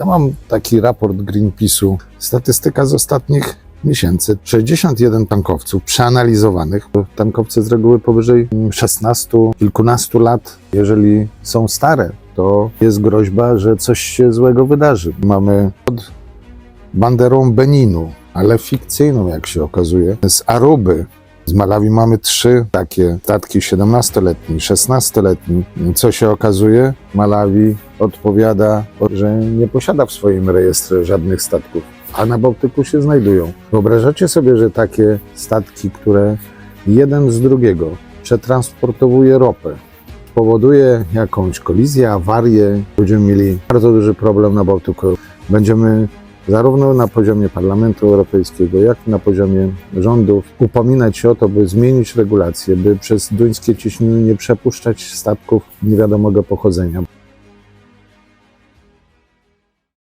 Ja mam taki raport Greenpeace'u, statystyka z ostatnich miesięcy. 61 tankowców przeanalizowanych. Tankowce z reguły powyżej 16, kilkunastu lat. Jeżeli są stare, to jest groźba, że coś się złego wydarzy. Mamy pod banderą Beninu, ale fikcyjną, jak się okazuje, z Aruby. Z Malawi mamy trzy takie statki 17-letni, 16-letni. Co się okazuje? Malawi odpowiada, że nie posiada w swoim rejestrze żadnych statków, a na Bałtyku się znajdują. Wyobrażacie sobie, że takie statki, które jeden z drugiego przetransportowuje ropę, powoduje jakąś kolizję, awarię, będziemy mieli bardzo duży problem na Bałtyku. Będziemy zarówno na poziomie Parlamentu Europejskiego, jak i na poziomie rządów upominać się o to, by zmienić regulacje, by przez duńskie cieśniny nie przepuszczać statków nie wiadomego pochodzenia.